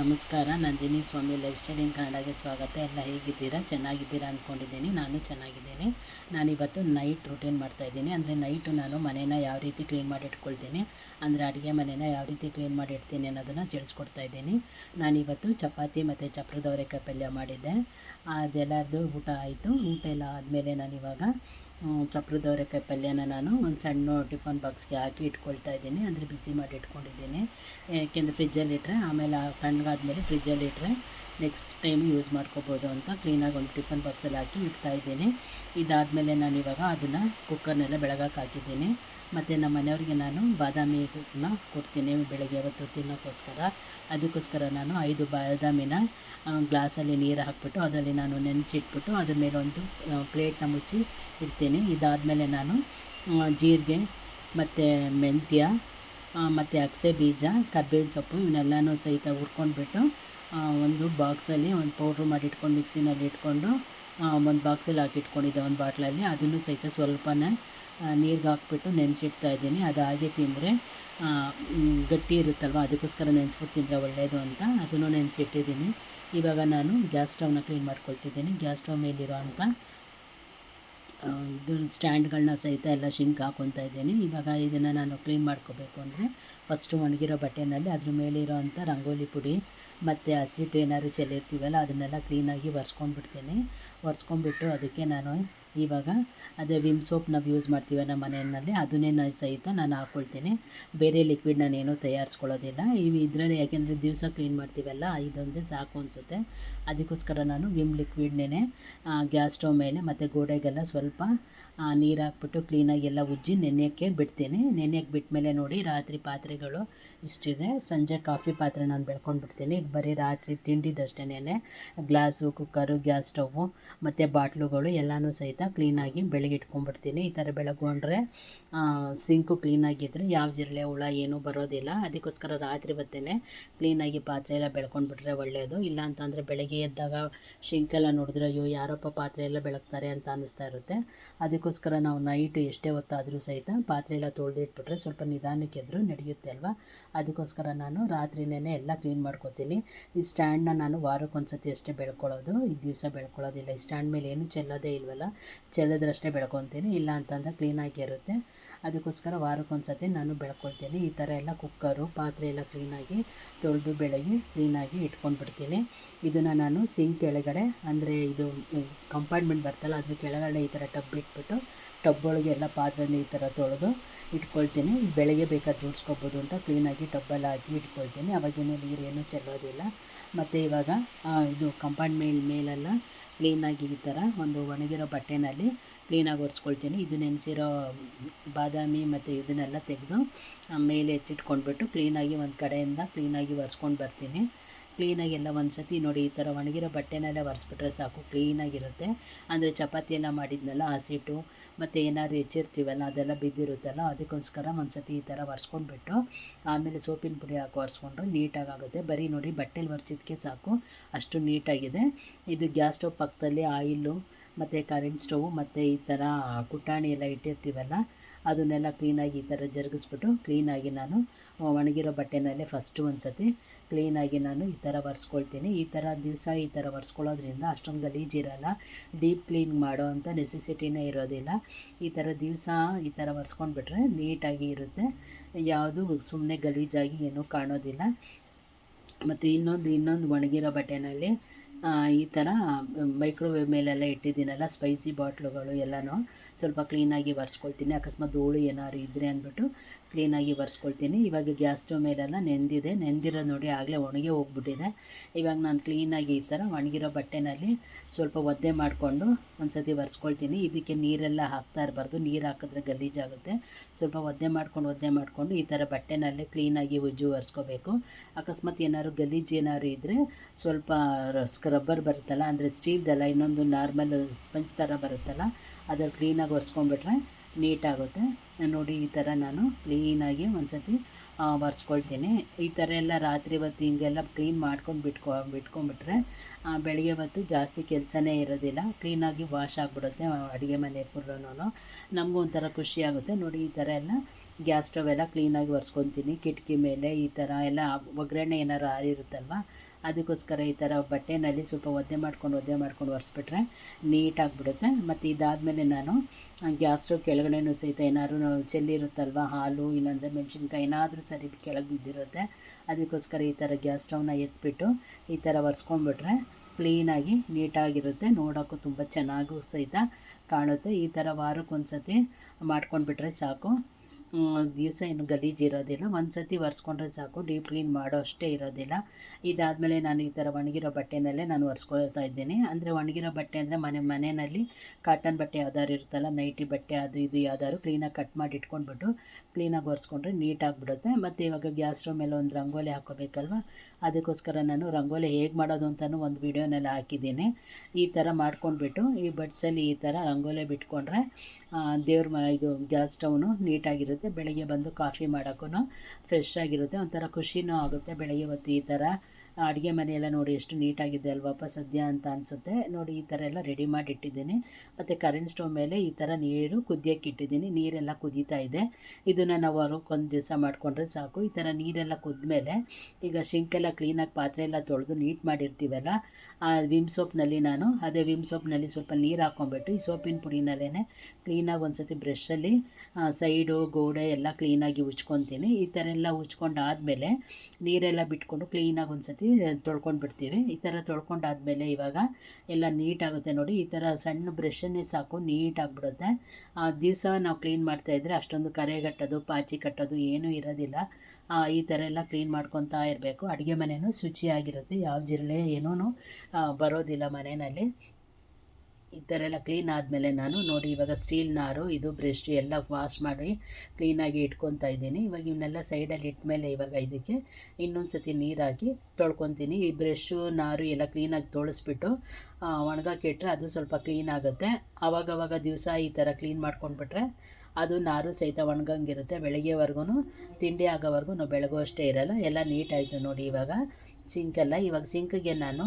ನಮಸ್ಕಾರ, Nandini Swami life styling ಕನ್ನಡಗೆ ಸ್ವಾಗತ. ಎಲ್ಲ ಹೇಗಿದ್ದೀರಾ? ಚೆನ್ನಾಗಿದ್ದೀರಾ ಅಂದ್ಕೊಂಡಿದ್ದೀನಿ ನಾನು ಚೆನ್ನಾಗಿದ್ದೀನಿ. ನಾನಿವತ್ತು ನೈಟ್ ರೂಟೀನ್ ಮಾಡ್ತಾಯಿದ್ದೀನಿ ಅಂದರೆ ನೈಟು ನಾನು ಮನೇನ ಯಾವ ರೀತಿ ಕ್ಲೀನ್ ಮಾಡಿ ಇಟ್ಕೊಳ್ತೀನಿ ಅಂದರೆ ಅಡುಗೆ ಮನೇನ ಯಾವ ರೀತಿ ಕ್ಲೀನ್ ಮಾಡಿ ಇಡ್ತೀನಿ ಅನ್ನೋದನ್ನು ತಿಳಿಸ್ಕೊಡ್ತಾ ಇದ್ದೀನಿ. ನಾನಿವತ್ತು ಚಪಾತಿ ಮತ್ತು ಚಪ್ರದವರೆಕಾಯಿ ಪಲ್ಯ ಮಾಡಿದ್ದೆ. ಅದೆಲ್ಲರದು ಊಟ ಆಯಿತು. ಊಟ ಎಲ್ಲ ಆದಮೇಲೆ ನಾನಿವಾಗ ಚಪ್ರದವರೆಕಾಯಿ ಪಲ್ಯನ ನಾನು ಒಂದು ಸಣ್ಣ ಟಿಫನ್ ಬಾಕ್ಸ್ಗೆ ಹಾಕಿ ಇಟ್ಕೊಳ್ತಾ ಇದ್ದೀನಿ. ಅಂದರೆ ಬಿಸಿ ಮಾಡಿ ಇಟ್ಕೊಂಡಿದ್ದೀನಿ. ಏಕೆಂದರೆ ಫ್ರಿಜ್ಜಲ್ಲಿ ಇಟ್ಟರೆ ಆಮೇಲೆ ತಣ್ಣಗಾದ್ಮೇಲೆ ಫ್ರಿಜ್ಜಲ್ಲಿ ಇಟ್ಟರೆ ನೆಕ್ಸ್ಟ್ ಟೈಮ್ ಯೂಸ್ ಮಾಡ್ಕೋಬೋದು ಅಂತ ಕ್ಲೀನಾಗಿ ಒಂದು ಟಿಫನ್ ಬಾಕ್ಸಲ್ಲಿ ಹಾಕಿ ಇಡ್ತಾಯಿದ್ದೀನಿ ಇದಾದಮೇಲೆ ನಾನು ಇವಾಗ ಅದನ್ನು ಕುಕ್ಕರ್ನೆಲ್ಲ ಬೆಳಗಕ್ಕೆ ಹಾಕಿದ್ದೀನಿ. ಮತ್ತು ನಮ್ಮ ಮನೆಯವರಿಗೆ ನಾನು ಬಾದಾಮಿನ ಕೊಡ್ತೀನಿ, ಬೆಳಗ್ಗೆ ಹೊತ್ತು ತಿನ್ನೋಕ್ಕೋಸ್ಕರ. ಅದಕ್ಕೋಸ್ಕರ ನಾನು ಐದು ಬಾದಾಮಿನ ಗ್ಲಾಸಲ್ಲಿ ನೀರು ಹಾಕ್ಬಿಟ್ಟು ಅದರಲ್ಲಿ ನಾನು ನೆನೆಸಿಟ್ಬಿಟ್ಟು ಅದ್ರ ಮೇಲೆ ಒಂದು ಪ್ಲೇಟ್ನ ಮುಚ್ಚಿ ಇಡ್ತೀನಿ. ಇದಾದಮೇಲೆ ನಾನು ಜೀರಿಗೆ ಮತ್ತು ಮೆಂತ್ಯ ಮತ್ತು ಅಗಸೆ ಬೀಜ ಕಬ್ಬೇವಿನ ಸೊಪ್ಪು ಇವನ್ನೆಲ್ಲನೂ ಸಹಿತ ಹುರ್ಕೊಂಡ್ಬಿಟ್ಟು ಒಂದು ಬಾಕ್ಸಲ್ಲಿ ಒಂದು ಪೌಡ್ರ್ ಮಾಡಿಟ್ಕೊಂಡು ಮಿಕ್ಸಿನಲ್ಲಿ ಇಟ್ಕೊಂಡು ಒಂದು ಬಾಕ್ಸಲ್ಲಿ ಹಾಕಿಟ್ಕೊಂಡಿದ್ದೆ ಒಂದು ಬಾಟ್ಲಲ್ಲಿ. ಅದನ್ನು ಸಹಿತ ಸ್ವಲ್ಪನೇ ನೀರಿಗೆ ಹಾಕ್ಬಿಟ್ಟು ನೆನೆಸಿಡ್ತಾ ಇದ್ದೀನಿ. ಅದು ಹಾಗೆ ತಿಂದರೆ ಗಟ್ಟಿ ಇರುತ್ತಲ್ವ? ಅದಕ್ಕೋಸ್ಕರ ನೆನೆಸ್ಬಿಟ್ಟು ತಿಂದರೆ ಒಳ್ಳೆಯದು ಅಂತ ಅದನ್ನು ನೆನೆಸಿಟ್ಟಿದ್ದೀನಿ. ಇವಾಗ ನಾನು ಗ್ಯಾಸ್ ಸ್ಟವ್ನ ಕ್ಲೀನ್ ಮಾಡ್ಕೊಳ್ತಿದ್ದೀನಿ. ಗ್ಯಾಸ್ ಸ್ಟವ್ ಮೇಲಿರೋ ಇದು ಸ್ಟ್ಯಾಂಡ್ಗಳನ್ನ ಸಹಿತ ಎಲ್ಲ ಶಿಂಕ್ ಹಾಕೊತಾ ಇದ್ದೀನಿ. ಇವಾಗ ಇದನ್ನು ನಾನು ಕ್ಲೀನ್ ಮಾಡ್ಕೋಬೇಕು ಅಂದರೆ, ಫಸ್ಟು ಒಣಗಿರೋ ಬಟ್ಟೆನಲ್ಲಿ ಅದ್ರ ಮೇಲೆ ಇರೋ ರಂಗೋಲಿ ಪುಡಿ ಮತ್ತು ಹಸಿಟ್ಟು ಏನಾದ್ರು ಚೆಲ್ಲಿರ್ತೀವಲ್ಲ, ಅದನ್ನೆಲ್ಲ ಕ್ಲೀನಾಗಿ ಒರೆಸ್ಕೊಂಡ್ಬಿಡ್ತೀನಿ. ಒರೆಸ್ಕೊಂಡ್ಬಿಟ್ಟು ಅದಕ್ಕೆ ನಾನು ಇವಾಗ ಅದೇ ವಿಮ್ ಸೋಪ್ ನಾವು ಯೂಸ್ ಮಾಡ್ತೀವಿ ನಮ್ಮ ಮನೆಯಲ್ಲಿ, ಅದನ್ನೇ ನಾನು ಸಹಿತ ನಾನು ಹಾಕ್ಕೊಳ್ತೀನಿ ಬೇರೆ ಲಿಕ್ವಿಡ್ ನಾನೇನು ತಯಾರಿಸ್ಕೊಳ್ಳೋದಿಲ್ಲ. ಇವು ಇದರಲ್ಲಿ ಯಾಕೆಂದರೆ ದಿವಸ ಕ್ಲೀನ್ ಮಾಡ್ತೀವಲ್ಲ, ಇದೊಂದೇ ಸಾಕು ಅನಿಸುತ್ತೆ. ಅದಕ್ಕೋಸ್ಕರ ನಾನು ವಿಮ್ ಲಿಕ್ವಿಡ್ನೇ ಗ್ಯಾಸ್ ಸ್ಟವ್ ಮೇಲೆ ಮತ್ತು ಗೋಡೆಗೆಲ್ಲ ಸ್ವಲ್ಪ ನೀರು ಹಾಕ್ಬಿಟ್ಟು ಕ್ಲೀನಾಗಿ ಎಲ್ಲ ಉಜ್ಜಿ ನೆನೆಯೋಕ್ಕೆ ಬಿಡ್ತೀನಿ. ನೆನೆಯೋಕ್ಕೆ ಬಿಟ್ಟಮೇಲೆ ನೋಡಿ ರಾತ್ರಿ ಪಾತ್ರೆಗಳು ಇಷ್ಟಿದೆ. ಸಂಜೆ ಕಾಫಿ ಪಾತ್ರೆ ನಾನು ಬೆಳ್ಕೊಂಡು ಬಿಡ್ತೀನಿ. ಇದು ಬರೀ ರಾತ್ರಿ ತಿಂಡಿದಷ್ಟೇ ಗ್ಲಾಸು, ಕುಕ್ಕರು ಗ್ಯಾಸ್ ಸ್ಟವ್ ಮತ್ತು ಬಾಟ್ಲುಗಳು ಎಲ್ಲನೂ ಸಹಿತ ಕ್ಲೀನಾಗಿ ಬೆಳಗ್ಗೆ ಇಟ್ಕೊಂಡ್ಬಿಡ್ತೀನಿ. ಈ ಥರ ಬೆಳಗೊಂಡ್ರೆ ಸಿಂಕು ಕ್ಲೀನಾಗಿದ್ದರೆ ಯಾವ ಜಿರಳೆ ಹುಳ ಏನೂ ಬರೋದಿಲ್ಲ. ಅದಕ್ಕೋಸ್ಕರ ರಾತ್ರಿ ಹೊತ್ತೇ ಕ್ಲೀನಾಗಿ ಪಾತ್ರೆ ಎಲ್ಲ ಬೆಳ್ಕೊಂಡ್ಬಿಟ್ರೆ ಒಳ್ಳೆಯದು ಇಲ್ಲ ಅಂತಂದರೆ ಬೆಳಗ್ಗೆ ಎದ್ದಾಗ ಶಿಂಕೆಲ್ಲ ನೋಡಿದ್ರೆ ಅಯ್ಯೋ, ಯಾರಪ್ಪ ಪಾತ್ರೆ ಎಲ್ಲ ಬೆಳಗ್ತಾರೆ ಅಂತ ಅನ್ನಿಸ್ತಾ ಇರುತ್ತೆ. ಅದಕ್ಕೋಸ್ಕರ ನಾವು ನೈಟ್ ಎಷ್ಟೇ ಹೊತ್ತಾದರೂ ಸಹಿತ ಪಾತ್ರೆ ಎಲ್ಲ ತೊಳೆದಿಟ್ಬಿಟ್ರೆ ಸ್ವಲ್ಪ ನಿಧಾನಕ್ಕೆ ಎದ್ರು ನಡೆಯುತ್ತೆ ಅಲ್ವಾ? ಅದಕ್ಕೋಸ್ಕರ ನಾನು ರಾತ್ರಿನೇ ಎಲ್ಲ ಕ್ಲೀನ್ ಮಾಡ್ಕೊತೀನಿ. ಈ ಸ್ಟ್ಯಾಂಡ್ನ ನಾನು ವಾರಕ್ಕೊಂದು ಸತಿ ಅಷ್ಟೇ ಬೆಳ್ಕೊಳ್ಳೋದು. ಈ ದಿವಸ ಬೆಳ್ಕೊಳ್ಳೋದಿಲ್ಲ. ಈ ಸ್ಟ್ಯಾಂಡ್ ಮೇಲೆ ಏನು ಚೆಲ್ಲೋದೇ ಇಲ್ವಲ್ಲ? ಚೆಲ್ಲಿದ್ರಷ್ಟೇ ಬೆಳ್ಕೊತೀನಿ, ಇಲ್ಲ ಅಂತಂದರೆ ಕ್ಲೀನಾಗಿ ಇರುತ್ತೆ. ಅದಕ್ಕೋಸ್ಕರ ವಾರಕ್ಕೊಂದು ಸತಿ ನಾನು ಬೆಳ್ಕೊಳ್ತೀನಿ. ಈ ಥರ ಎಲ್ಲ ಕುಕ್ಕರು ಪಾತ್ರೆ ಎಲ್ಲ ಕ್ಲೀನಾಗಿ ತೊಳೆದು ಬೆಳಗ್ಗೆ ಕ್ಲೀನಾಗಿ ಇಟ್ಕೊಂಡು ಬಿಡ್ತೀನಿ. ಇದನ್ನು ನಾನು ಸಿಂಕ್ ಕೆಳಗಡೆ, ಅಂದರೆ ಇದು ಕಂಪಾರ್ಟ್ಮೆಂಟ್ ಬರ್ತಲ್ಲ, ಅದ್ರ ಕೆಳಗಡೆ ಈ ಥರ ಟಬ್ ಇಟ್ಬಿಟ್ಟು, ಟಬ್ ಒಳಗೆ ಎಲ್ಲ ಪಾತ್ರೆನ ಈ ಥರ ತೊಳೆದು ಇಟ್ಕೊಳ್ತೀನಿ. ಬೆಳಗ್ಗೆ ಬೇಕಾದ್ರೆ ಜೋಡಿಸ್ಕೊಬೋದು ಅಂತ ಕ್ಲೀನಾಗಿ ಟಬ್ಬಲ್ಲಿ ಹಾಕಿ ಇಟ್ಕೊಳ್ತೀನಿ. ಅವಾಗೇನು ನೀರೇನು ಚೆಲ್ಲೋದಿಲ್ಲ. ಮತ್ತು ಇವಾಗ ಇದು ಕಂಪಾರ್ಟ್ಮೆಂಟ್ ಮೇಲೆಲ್ಲ ಕ್ಲೀನಾಗಿ ಈ ಥರ ಒಂದು ಒಣಗಿರೋ ಬಟ್ಟೆನಲ್ಲಿ ಕ್ಲೀನಾಗಿ ಒರೆಸ್ಕೊಳ್ತೀನಿ. ಇದು ನೆನೆಸಿರೋ ಬಾದಾಮಿ ಮತ್ತು ಇದನ್ನೆಲ್ಲ ತೆಗೆದು ಮೇಲೆ ಹೆಚ್ಚಿಟ್ಕೊಂಡ್ಬಿಟ್ಟು ಕ್ಲೀನಾಗಿ ಒಂದು ಕಡೆಯಿಂದ ಕ್ಲೀನಾಗಿ ಒರೆಸ್ಕೊಂಡು ಬರ್ತೀನಿ. ಕ್ಲೀನಾಗಿ ಎಲ್ಲ ಒಂದು ಸತಿ ನೋಡಿ ಈ ಥರ ಒಣಗಿರೋ ಬಟ್ಟೆನೆಲ್ಲ ಒರೆಸ್ಬಿಟ್ರೆ ಸಾಕು, ಕ್ಲೀನಾಗಿರುತ್ತೆ. ಅಂದರೆ ಚಪಾತಿ ಎಲ್ಲ ಮಾಡಿದ್ನಲ್ಲ, ಹಸಿಟ್ಟು, ಮತ್ತು ಏನಾದ್ರು ಹೆಚ್ಚಿರ್ತೀವಲ್ಲ, ಅದೆಲ್ಲ ಬಿದ್ದಿರುತ್ತಲ್ಲ, ಅದಕ್ಕೋಸ್ಕರ ಒಂದು ಸತಿ ಈ ಥರ ಒರೆಸ್ಕೊಂಡ್ಬಿಟ್ಟು, ಆಮೇಲೆ ಸೋಪಿನ ಪುಡಿ ಹಾಕಿ ಒರೆಸ್ಕೊಂಡ್ರೆ ನೀಟಾಗಿ ಆಗುತ್ತೆ. ಬರೀ ನೋಡಿ ಬಟ್ಟೆಲಿ ಒರೆಸಿದ್ಕೆ ಸಾಕು, ಅಷ್ಟು ನೀಟಾಗಿದೆ. ಇದು ಗ್ಯಾಸ್ ಸ್ಟವ್ ಪಕ್ಕದಲ್ಲಿ ಆಯಿಲು, ಮತ್ತು ಕರೆಂಟ್ ಸ್ಟವ್, ಮತ್ತು ಈ ಥರ ಕುಟಾಣಿ ಎಲ್ಲ ಇಟ್ಟಿರ್ತೀವಲ್ಲ ಅದನ್ನೆಲ್ಲ ಕ್ಲೀನಾಗಿ ಈ ಥರ ಜರುಗಿಸ್ಬಿಟ್ಟು ಕ್ಲೀನಾಗಿ ನಾನು ಒಣಗಿರೋ ಬಟ್ಟೆನಲ್ಲೇ ಫಸ್ಟು ಒಂದು ಸತಿ ಕ್ಲೀನಾಗಿ ನಾನು ಈ ಥರ ಒರೆಸ್ಕೊಳ್ತೀನಿ. ಈ ಥರ ದಿವಸ ಈ ಥರ ಒರೆಸ್ಕೊಳ್ಳೋದ್ರಿಂದ ಅಷ್ಟೊಂದು ಗಲೀಜಿರಲ್ಲ ಡೀಪ್ ಕ್ಲೀನ್ ಮಾಡೋ ಅಂಥ ನೆಸೆಸಿಟಿನೇ ಇರೋದಿಲ್ಲ. ಈ ಥರ ದಿವಸ ಈ ಥರ ಒರೆಸ್ಕೊಂಡ್ಬಿಟ್ರೆ ನೀಟಾಗಿ ಇರುತ್ತೆ. ಯಾವುದು ಸುಮ್ಮನೆ ಗಲೀಜಾಗಿ ಏನೂ ಕಾಣೋದಿಲ್ಲ. ಮತ್ತು ಇನ್ನೊಂದು ಇನ್ನೊಂದು ಒಣಗಿರೋ ಬಟ್ಟೆನಲ್ಲಿ ಈ ಥರ ಮೈಕ್ರೋವೇವ್ ಮೇಲೆಲ್ಲ ಇಟ್ಟಿದ್ದೀನಲ್ಲ ಸ್ಪೈಸಿ ಬಾಟ್ಲುಗಳು ಎಲ್ಲನೂ ಸ್ವಲ್ಪ ಕ್ಲೀನಾಗಿ ಒರೆಸ್ಕೊಳ್ತೀನಿ ಅಕಸ್ಮಾತ್ ಧೂಳು ಏನಾದ್ರು ಇದ್ದರೆ ಅಂದ್ಬಿಟ್ಟು ಕ್ಲೀನಾಗಿ ಒರೆಸ್ಕೊಳ್ತೀನಿ. ಇವಾಗ ಗ್ಯಾಸ್ ಸ್ಟವ್ ಮೇಲೆಲ್ಲ ನೆಂದಿದೆ. ನೆಂದಿರೋ ನೋಡಿ ಆಗಲೇ ಒಣಗಿ ಹೋಗ್ಬಿಟ್ಟಿದೆ. ಇವಾಗ ನಾನು ಕ್ಲೀನಾಗಿ ಈ ಥರ ಒಣಗಿರೋ ಬಟ್ಟೆನಲ್ಲಿ ಸ್ವಲ್ಪ ಒದ್ದೆ ಮಾಡಿಕೊಂಡು ಒಂದು ಸತಿ ಒರೆಸ್ಕೊಳ್ತೀನಿ. ಇದಕ್ಕೆ ನೀರೆಲ್ಲ ಹಾಕ್ತಾ ಇರಬಾರ್ದು. ನೀರು ಹಾಕಿದ್ರೆ ಗಲೀಜಾಗುತ್ತೆ ಸ್ವಲ್ಪ ಒದ್ದೆ ಮಾಡ್ಕೊಂಡು, ಒದ್ದೆ ಮಾಡಿಕೊಂಡು ಈ ಥರ ಬಟ್ಟೆನಲ್ಲೇ ಕ್ಲೀನಾಗಿ ಉಜ್ಜು ಒರೆಸ್ಕೋಬೇಕು. ಅಕಸ್ಮಾತ್ ಏನಾದ್ರು ಗಲೀಜು ಏನಾದ್ರು ಇದ್ದರೆ ಸ್ವಲ್ಪ ಸ್ಕ್ರಬ್ಬರ್ ಬರುತ್ತಲ್ಲ, ಅಂದರೆ ಸ್ಟೀಲ್ದೆಲ್ಲ ಇನ್ನೊಂದು ನಾರ್ಮಲ್ ಸ್ಪಂಜ್ ಥರ ಬರುತ್ತಲ್ಲ, ಅದ್ರಲ್ಲಿ ಕ್ಲೀನಾಗಿ ಒರೆಸ್ಕೊಂಡ್ಬಿಟ್ರೆ ನೀಟಾಗುತ್ತೆ. ನೋಡಿ, ಈ ಥರ ನಾನು ಕ್ಲೀನಾಗಿ ಒಂದು ಸತಿ ಒರೆಸ್ಕೊಳ್ತೀನಿ. ಈ ಥರ ಎಲ್ಲ ರಾತ್ರಿ ಹೊತ್ತು ಹಿಂಗೆಲ್ಲ ಕ್ಲೀನ್ ಮಾಡ್ಕೊಂಡು ಬಿಟ್ಕೊ, ಬಿಟ್ಕೊಂಡ್ಬಿಟ್ರೆ ಬೆಳಗ್ಗೆ ಹೊತ್ತು ಜಾಸ್ತಿ ಕೆಲಸನೇ ಇರೋದಿಲ್ಲ. ಕ್ಲೀನಾಗಿ ವಾಶ್ ಆಗಿಬಿಡುತ್ತೆ ಅಡುಗೆ ಮನೆ ಫುಲ್ಲೂ ನಮಗೂ ಒಂಥರ ಖುಷಿಯಾಗುತ್ತೆ. ನೋಡಿ, ಈ ಥರ ಎಲ್ಲ ಗ್ಯಾಸ್ ಸ್ಟವ್ ಎಲ್ಲ ಕ್ಲೀನಾಗಿ ಒರೆಸ್ಕೊತೀನಿ. ಕಿಟಕಿ ಮೇಲೆ ಈ ಥರ ಎಲ್ಲ ಒಗ್ಗರಣೆ ಏನಾರು ಆರಿರುತ್ತಲ್ವ, ಅದಕ್ಕೋಸ್ಕರ ಈ ಥರ ಬಟ್ಟೆನಲ್ಲಿ ಸ್ವಲ್ಪ ಒದ್ದೆ ಮಾಡ್ಕೊಂಡು ಒದ್ದೆ ಮಾಡ್ಕೊಂಡು ಒರೆಸ್ಬಿಟ್ರೆ ನೀಟಾಗಿಬಿಡುತ್ತೆ. ಮತ್ತು ಇದಾದಮೇಲೆ ನಾನು ಗ್ಯಾಸ್ ಸ್ಟವ್ ಕೆಳಗಡೆನೂ ಸಹಿತ ಏನಾದ್ರು ಚೆಲ್ಲಿರುತ್ತಲ್ವ ಹಾಲು ಇಲ್ಲಾಂದರೆ ಮೆಣಸಿನ್ಕಾಯಿ ಏನಾದರೂ ಸರಿ ಕೆಳಗೆ ಬಿದ್ದಿರುತ್ತೆ, ಅದಕ್ಕೋಸ್ಕರ ಈ ಥರ ಗ್ಯಾಸ್ ಸ್ಟವ್ನ ಎತ್ಬಿಟ್ಟು ಈ ಥರ ಒರೆಸ್ಕೊಂಡ್ಬಿಟ್ರೆ ಕ್ಲೀನಾಗಿ ನೀಟಾಗಿರುತ್ತೆ. ನೋಡೋಕ್ಕೂ ತುಂಬ ಚೆನ್ನಾಗೂ ಸಹಿತ ಕಾಣುತ್ತೆ. ಈ ಥರ ವಾರಕ್ಕೊಂದು ಸತಿ ಮಾಡ್ಕೊಂಡ್ಬಿಟ್ರೆ ಸಾಕು. ದಿವಸ ಏನು ಗಲೀಜು ಇರೋದಿಲ್ಲ. ಒಂದು ಸತಿ ಒರೆಸ್ಕೊಂಡ್ರೆ ಸಾಕು, ಡೀಪ್ ಕ್ಲೀನ್ ಮಾಡೋ ಅಷ್ಟೇ ಇರೋದಿಲ್ಲ. ಇದಾದಮೇಲೆ ನಾನು ಈ ಥರ ಒಣಗಿರೋ ಬಟ್ಟೆನಲ್ಲೇ ನಾನು ಒರೆಸ್ಕೊಳ್ತಾ ಇದ್ದೀನಿ. ಅಂದರೆ ಒಣಗಿರೋ ಬಟ್ಟೆ ಅಂದರೆ ಮನೆ, ಮನೆಯಲ್ಲಿ ಕಾಟನ್ ಬಟ್ಟೆ ಯಾವ್ದಾದ್ರು ಇರುತ್ತಲ್ಲ, ನೈಟಿ ಬಟ್ಟೆ ಅದು ಇದು ಯಾವ್ದಾದ್ರು ಕ್ಲೀನಾಗಿ ಕಟ್ ಮಾಡಿ ಇಟ್ಕೊಂಡ್ಬಿಟ್ಟು ಕ್ಲೀನಾಗಿ ಒರೆಸ್ಕೊಂಡ್ರೆ ನೀಟಾಗಿಬಿಡುತ್ತೆ ಮತ್ತು ಇವಾಗ ಗ್ಯಾಸ್ ಸ್ಟವ್ ಮೇಲೆ ಒಂದು ರಂಗೋಲಿ ಹಾಕೋಬೇಕಲ್ವ? ಅದಕ್ಕೋಸ್ಕರ ನಾನು ರಂಗೋಲಿ ಹೇಗೆ ಮಾಡೋದು ಅಂತಲೂ ಒಂದು ವೀಡಿಯೋನೆಲ್ಲ ಹಾಕಿದ್ದೀನಿ. ಈ ಥರ ಮಾಡ್ಕೊಂಡ್ಬಿಟ್ಟು ಈ ಬಡ್ಸಲ್ಲಿ ಈ ಥರ ರಂಗೋಲಿ ಬಿಟ್ಕೊಂಡ್ರೆ ದೇವ್ರ ಇದು ಗ್ಯಾಸ್ ಸ್ಟವ್ನು ನೀಟಾಗಿರುತ್ತೆ ಬೆಳಗ್ಗೆ ಬಂದು ಕಾಫಿ ಮಾಡೋಕ್ಕೂ ಫ್ರೆಶ್ ಆಗಿರುತ್ತೆ ಒಂಥರ ಖುಷಿನೂ ಆಗುತ್ತೆ ಬೆಳಗ್ಗೆ ಹೊತ್ತು ಈ ಥರ. ಅಡುಗೆ ಮನೆಯೆಲ್ಲ ನೋಡಿ ಎಷ್ಟು ನೀಟಾಗಿದೆ ಅಲ್ವಪ್ಪ ಸದ್ಯ ಅಂತ ಅನಿಸುತ್ತೆ. ನೋಡಿ ಈ ಥರ ಎಲ್ಲ ರೆಡಿ ಮಾಡಿ ಇಟ್ಟಿದ್ದೀನಿ ಮತ್ತು ಕರೆಂಟ್ ಸ್ಟವ್ ಮೇಲೆ ಈ ಥರ ನೀರು ಕುದಿಯೋಕ್ಕೆ ಇಟ್ಟಿದ್ದೀನಿ. ನೀರೆಲ್ಲ ಕುದೀತಾ ಇದೆ. ಇದನ್ನು ನಾವು ಒಂದು ದಿವಸ ಮಾಡಿಕೊಂಡ್ರೆ ಸಾಕು. ಈ ಥರ ನೀರೆಲ್ಲ ಕುದ್ಮೇಲೆ ಈಗ ಶಿಂಕೆಲ್ಲ ಕ್ಲೀನಾಗಿ ಪಾತ್ರೆ ಎಲ್ಲ ತೊಳೆದು ನೀಟ್ ಮಾಡಿರ್ತೀವಲ್ಲ, ಆ ವಿಮ್ ಸೋಪ್ನಲ್ಲಿ ನಾನು. ಅದೇ ವಿಮ್ ಸೋಪ್ನಲ್ಲಿ ಸ್ವಲ್ಪ ನೀರು ಹಾಕ್ಕೊಂಬಿಟ್ಟು ಈ ಸೋಪಿನ ಪುಡಿನಲ್ಲೇ ಕ್ಲೀನಾಗಿ ಒಂದು ಸತಿ ಬ್ರಷಲ್ಲಿ ಸೈಡು ಗೋಡೆ ಎಲ್ಲ ಕ್ಲೀನಾಗಿ ಉಚ್ಕೊತೀನಿ ಈ ಥರ ಎಲ್ಲ ಉಚ್ಕೊಂಡಾದ್ಮೇಲೆ ನೀರೆಲ್ಲ ಬಿಟ್ಕೊಂಡು ಕ್ಲೀನಾಗಿ ಒಂದು ಸತಿ ತೊಳ್ಕೊಂಡು ಬಿಡ್ತೀವಿ. ಈ ಥರ ತೊಳ್ಕೊಂಡಾದಮೇಲೆ ಇವಾಗ ಎಲ್ಲ ನೀಟಾಗುತ್ತೆ ನೋಡಿ. ಈ ಥರ ಸಣ್ಣ ಬ್ರಷನ್ನೇ ಸಾಕು, ನೀಟಾಗಿಬಿಡುತ್ತೆ. ದಿವಸ ನಾವು ಕ್ಲೀನ್ ಮಾಡ್ತಾಯಿದ್ರೆ ಅಷ್ಟೊಂದು ಕರೆ ಕಟ್ಟೋದು, ಪಾಚಿ ಕಟ್ಟೋದು ಏನೂ ಇರೋದಿಲ್ಲ. ಈ ಥರ ಎಲ್ಲ ಕ್ಲೀನ್ ಮಾಡ್ಕೊತಾ ಇರಬೇಕು. ಅಡುಗೆ ಮನೆಯೂ ಶುಚಿಯಾಗಿರುತ್ತೆ. ಯಾವ ಜಿರಳೆ ಏನೂ ಬರೋದಿಲ್ಲ ಮನೆಯಲ್ಲಿ ಈ ಥರ ಎಲ್ಲ ಕ್ಲೀನ್ ಆದಮೇಲೆ ನಾನು ನೋಡಿ ಇವಾಗ ಸ್ಟೀಲ್ ನಾರು, ಇದು ಬ್ರಷ್ ಎಲ್ಲ ವಾಶ್ ಮಾಡಿ ಕ್ಲೀನಾಗಿ ಇಟ್ಕೊತಾ ಇದ್ದೀನಿ. ಇವಾಗ ಇವನ್ನೆಲ್ಲ ಸೈಡಲ್ಲಿ ಇಟ್ಮೇಲೆ ಇವಾಗ ಇದಕ್ಕೆ ಇನ್ನೊಂದು ಸತಿ ನೀರು ಹಾಕಿ ತೊಳ್ಕೊತೀನಿ. ಈ ಬ್ರಷ್ಷು ನಾರು ಎಲ್ಲ ಕ್ಲೀನಾಗಿ ತೊಳಸ್ಬಿಟ್ಟು ಒಣಗಾಕಿಟ್ರೆ ಅದು ಸ್ವಲ್ಪ ಕ್ಲೀನ್ ಆಗುತ್ತೆ. ಆವಾಗವಾಗ ದಿವಸ ಈ ಥರ ಕ್ಲೀನ್ ಮಾಡ್ಕೊಂಡ್ಬಿಟ್ರೆ ಅದು ನಾರು ಸಹಿತ ಒಣಗಂಗಿರುತ್ತೆ. ಬೆಳಗ್ಗೆವರೆಗೂ ತಿಂಡಿ ಆಗೋವರೆಗೂ ನಾವು ಬೆಳಗೋ ಅಷ್ಟೇ ಇರೋಲ್ಲ. ಎಲ್ಲ ನೀಟಾಯಿತು ನೋಡಿ ಇವಾಗ. ಸಿಂಕೆಲ್ಲ ಇವಾಗ ಸಿಂಕ್ಗೆ ನಾನು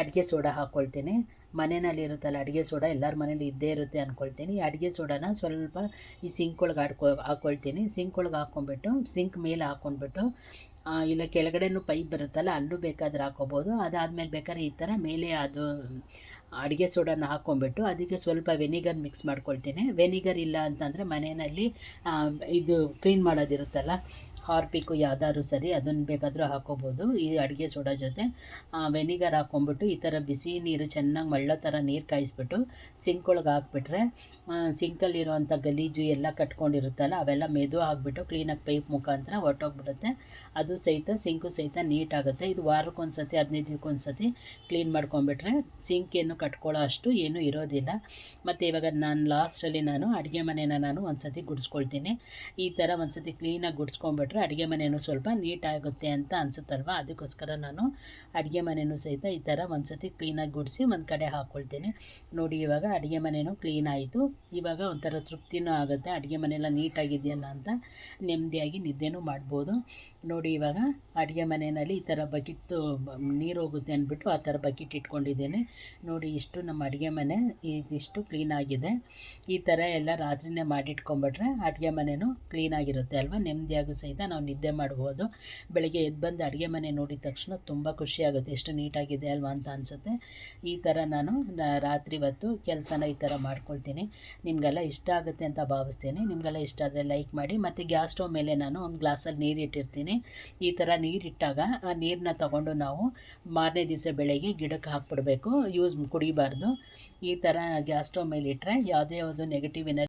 ಅಡುಗೆ ಸೋಡಾ ಹಾಕ್ಕೊಳ್ತೀನಿ ಮನೆಯಲ್ಲಿ ಇರುತ್ತಲ್ಲ, ಅಡುಗೆ ಸೋಡಾ ಎಲ್ಲರ ಮನೇಲಿ ಇದ್ದೇ ಇರುತ್ತೆ ಅಂದ್ಕೊಳ್ತೀನಿ ಈ ಅಡುಗೆ ಸೋಡಾನ ಸ್ವಲ್ಪ ಈ ಸಿಂಕ್ ಒಳಗೆ ಆಡ್ಕೊ ಹಾಕ್ಕೊಳ್ತೀನಿ ಸಿಂಕ್ ಒಳಗೆ ಹಾಕ್ಕೊಂಡ್ಬಿಟ್ಟು ಸಿಂಕ್ ಮೇಲೆ ಹಾಕ್ಕೊಂಡ್ಬಿಟ್ಟು ಇಲ್ಲ ಕೆಳಗಡೆನೂ ಪೈಪ್ ಬರುತ್ತಲ್ಲ, ಅಲ್ಲೂ ಬೇಕಾದ್ರೆ ಹಾಕ್ಕೊಬೋದು ಅದಾದಮೇಲೆ ಬೇಕಾದ್ರೆ ಈ ಥರ ಮೇಲೆ ಅದು, ಅಡುಗೆ ಸೋಡಾನ ಹಾಕ್ಕೊಂಡ್ಬಿಟ್ಟು ಅದಕ್ಕೆ ಸ್ವಲ್ಪ ವೆನಿಗರ್ ಮಿಕ್ಸ್ ಮಾಡ್ಕೊಳ್ತೀನಿ. ವೆನಿಗರ್ ಇಲ್ಲ ಅಂತಂದರೆ ಮನೆಯಲ್ಲಿ ಇದು ಕ್ಲೀನ್ ಮಾಡೋದಿರುತ್ತಲ್ಲ ಹಾರ್ಪಿಕ್ಕು ಯಾವ್ದಾದ್ರು ಸರಿ, ಅದನ್ನು ಬೇಕಾದರೂ ಹಾಕ್ಕೋಬೋದು ಈ ಅಡುಗೆ ಸೋಡಾ ಜೊತೆ ವೆನಿಗರ್ ಹಾಕ್ಕೊಂಬಿಟ್ಟು ಈ ಥರ ಬಿಸಿ ನೀರು ಚೆನ್ನಾಗಿ ಮಳ್ಳೋ ಥರ ನೀರು ಕಾಯಿಸ್ಬಿಟ್ಟು ಸಿಂಕ್ ಒಳಗೆ ಹಾಕ್ಬಿಟ್ರೆ ಸಿಂಕಲ್ಲಿರುವಂಥ ಗಲೀಜು ಎಲ್ಲ ಕಟ್ಕೊಂಡಿರುತ್ತಲ್ಲ, ಅವೆಲ್ಲ ಮೆದು ಆಗಿಬಿಟ್ಟು ಕ್ಲೀನಾಗಿ ಪೈಪ್ ಮುಖಾಂತರ ಹೊರ್ಟೋಗ್ಬಿಡುತ್ತೆ. ಅದು ಸಹಿತ ಸಿಂಕು ಸಹಿತ ನೀಟಾಗುತ್ತೆ ಇದು ವಾರಕ್ಕೊಂದು ಸತಿ ಹದಿನೈದು ದಿನಕ್ಕೊಂದು ಸತಿ ಕ್ಲೀನ್ ಮಾಡ್ಕೊಂಬಿಟ್ರೆ ಸಿಂಕ್ ಏನು ಕಟ್ಕೊಳ್ಳೋ ಅಷ್ಟು ಏನೂ ಇರೋದಿಲ್ಲ. ಮತ್ತು ಇವಾಗ ನಾನು ಲಾಸ್ಟಲ್ಲಿ ನಾನು ಅಡುಗೆ ಮನೇನ ನಾನು ಒಂದು ಸತಿ ಗುಡಿಸ್ಕೊಳ್ತೀನಿ. ಈ ಥರ ಒಂದು ಸತಿ ಕ್ಲೀನಾಗಿ ಗುಡಿಸ್ಕೊಂಬಿಟ್ರೆ ಅಡುಗೆ ಮನೆಯೂ ಸ್ವಲ್ಪ ನೀಟಾಗುತ್ತೆ ಅಂತ ಅನಿಸುತ್ತಲ್ವ? ಅದಕ್ಕೋಸ್ಕರ ನಾನು ಅಡುಗೆ ಮನೆಯೂ ಸಹಿತ ಈ ಥರ ಒಂದು ಸತಿ ಕ್ಲೀನಾಗಿ ಗುಡಿಸಿ ಒಂದು ಕಡೆ ಹಾಕ್ಕೊಳ್ತೀನಿ ನೋಡಿ, ಇವಾಗ ಅಡುಗೆ ಮನೆಯೂ ಕ್ಲೀನ್ ಆಯಿತು. ಇವಾಗ ಒಂಥರ ತೃಪ್ತಿನೂ ಆಗುತ್ತೆ. ಅಡುಗೆ ಮನೆಯೆಲ್ಲ ನೀಟಾಗಿದೆಯಲ್ಲ ಅಂತ ನೆಮ್ಮದಿಯಾಗಿ ನಿದ್ದೆನೂ ಮಾಡ್ಬೋದು. ನೋಡಿ ಇವಾಗ ಅಡುಗೆ ಮನೆಯಲ್ಲಿ ಈ ಥರ ಬಕೆಟ್ಟು ನೀರು ಹೋಗುತ್ತೆ ಅಂದ್ಬಿಟ್ಟು ಆ ಥರ ಬಕೆಟ್ ಇಟ್ಕೊಂಡಿದ್ದೇನೆ. ನೋಡಿ ಇಷ್ಟು ನಮ್ಮ ಅಡುಗೆ ಮನೆ, ಇದಿಷ್ಟು ಕ್ಲೀನಾಗಿದೆ ಈ ಥರ ಎಲ್ಲ ರಾತ್ರಿನೇ ಮಾಡಿಟ್ಕೊಂಬಿಟ್ರೆ ಅಡುಗೆ ಮನೆಯೂ ಕ್ಲೀನಾಗಿರುತ್ತೆ ಅಲ್ವಾ? ನೆಮ್ಮದಿಯಾಗೂ ಸಹಿತ ನಾವು ನಿದ್ದೆ ಮಾಡ್ಬೋದು. ಬೆಳಗ್ಗೆ ಎದ್ದು ಬಂದು ಅಡುಗೆ ಮನೆ ನೋಡಿದ ತಕ್ಷಣ ತುಂಬ ಖುಷಿಯಾಗುತ್ತೆ ಎಷ್ಟು ನೀಟಾಗಿದೆ ಅಲ್ವಾ ಅಂತ ಅನಿಸುತ್ತೆ. ಈ ಥರ ನಾನು ರಾತ್ರಿ ಹೊತ್ತು ಕೆಲಸನ ಈ ಥರ ಮಾಡ್ಕೊಳ್ತೀನಿ. ನಿಮಗೆಲ್ಲ ಇಷ್ಟ ಆಗುತ್ತೆ ಅಂತ ಭಾವಿಸ್ತೀನಿ. ನಿಮಗೆಲ್ಲ ಇಷ್ಟ ಆದರೆ ಲೈಕ್ ಮಾಡಿ, ಮತ್ತು ಗ್ಯಾಸ್ ಸ್ಟವ್ ಮೇಲೆ ನಾನು ಒಂದು ಗ್ಲಾಸಲ್ಲಿ ನೀರು ಇಟ್ಟಿರ್ತೀನಿ ಈ ಥರ ನೀರಿಟ್ಟಾಗ ಆ ನೀರನ್ನ ತಗೊಂಡು ನಾವು ಮಾರನೇ ದಿವಸ ಬೆಳಗ್ಗೆ ಗಿಡಕ್ಕೆ ಹಾಕ್ಬಿಡ್ಬೇಕು. ಯೂಸ್ ಕುಡಿಬಾರ್ದು. ಈ ಥರ ಗ್ಯಾಸ್ ಸ್ಟವ್ ಮೇಲೆ ಇಟ್ಟರೆ ಯಾವುದೇ ಒಂದು ನೆಗೆಟಿವ್ ಎನರ್ಜಿ